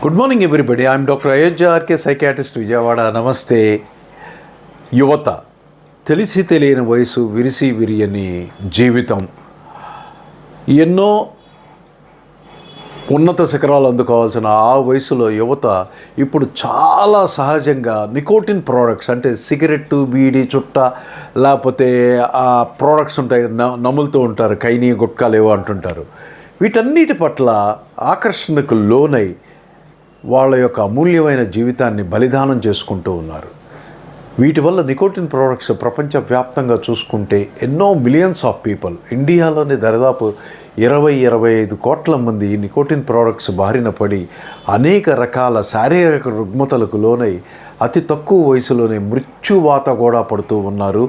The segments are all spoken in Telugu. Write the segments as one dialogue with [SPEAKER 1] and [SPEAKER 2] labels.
[SPEAKER 1] Good morning everybody I'm doctor Ayodhya RK psychiatrist Vijayawada నమస్తే యువత తెలిసి తెలియని వయసు విరిసి విరియని జీవితం ఎన్నో ఉన్నత శిఖరాలు అందుకోవాల్సిన ఆ వయసులో యువత ఇప్పుడు చాలా సహజంగా నికోటిన్ ప్రోడక్ట్స్ అంటే సిగరెట్టు బీడి చుట్ట లేకపోతే ఆ ప్రోడక్ట్స్ ఉంటాయి నములుతూ ఉంటారు కైనీ గుట్కాలు ఏవో అంటుంటారు వీటన్నిటి పట్ల ఆకర్షణకు లోనై వాళ్ళ యొక్క అమూల్యమైన జీవితాన్ని బలిదానం చేసుకుంటూ ఉన్నారు. వీటి వల్ల నికోటిన్ ప్రోడక్ట్స్ ప్రపంచవ్యాప్తంగా చూసుకుంటే ఎన్నో మిలియన్స్ ఆఫ్ పీపుల్ ఇండియాలోని దరిదాపు ఇరవై ఇరవై ఐదు కోట్ల మంది ఈ నికోటిన్ ప్రోడక్ట్స్ బారిన పడి అనేక రకాల శారీరక రుగ్మతలకు లోనై అతి తక్కువ వయసులోనే మృత్యువాత కూడా పడుతూ ఉన్నారు.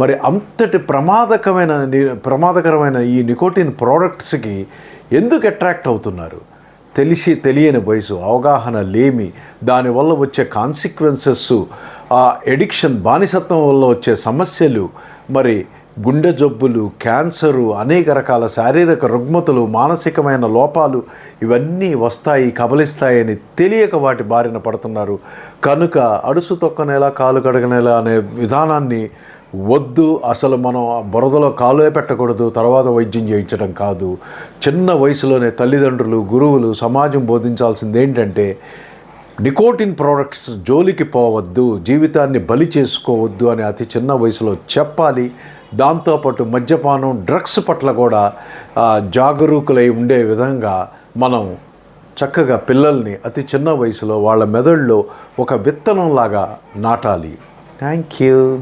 [SPEAKER 1] మరి అంతటి ప్రమాదకమైన ప్రమాదకరమైన ఈ నికోటిన్ ప్రోడక్ట్స్కి ఎందుకు అట్రాక్ట్ అవుతున్నారు? తెలిసి తెలియని వయసు అవగాహన లేమి దానివల్ల వచ్చే కాన్సిక్వెన్సెస్ ఆ ఎడిక్షన్ బానిసత్వం వల్ల వచ్చే సమస్యలు మరి గుండె జబ్బులు క్యాన్సరు అనేక రకాల శారీరక రుగ్మతలు మానసికమైన లోపాలు ఇవన్నీ వస్తాయి కబలిస్తాయని తెలియక వాటి బారిన పడుతున్నారు. కనుక అడుసు తొక్కనేలా కాలు కడగనేలా అనే విధానాన్ని వద్దు అసలు మనం బురదలో కాలువే పెట్టకూడదు తర్వాత వైద్యం చేయించడం కాదు. చిన్న వయసులోనే తల్లిదండ్రులు గురువులు సమాజం బోధించాల్సింది ఏంటంటే నికోటిన్ ప్రోడక్ట్స్ జోలికి పోవద్దు జీవితాన్ని బలి చేసుకోవద్దు అని అతి చిన్న వయసులో చెప్పాలి. దాంతోపాటు మద్యపానం డ్రగ్స్ పట్ల కూడా జాగరూకులై ఉండే విధంగా మనం చక్కగా పిల్లల్ని అతి చిన్న వయసులో వాళ్ళ మెదడులో ఒక విత్తనంలాగా నాటాలి. Thank you.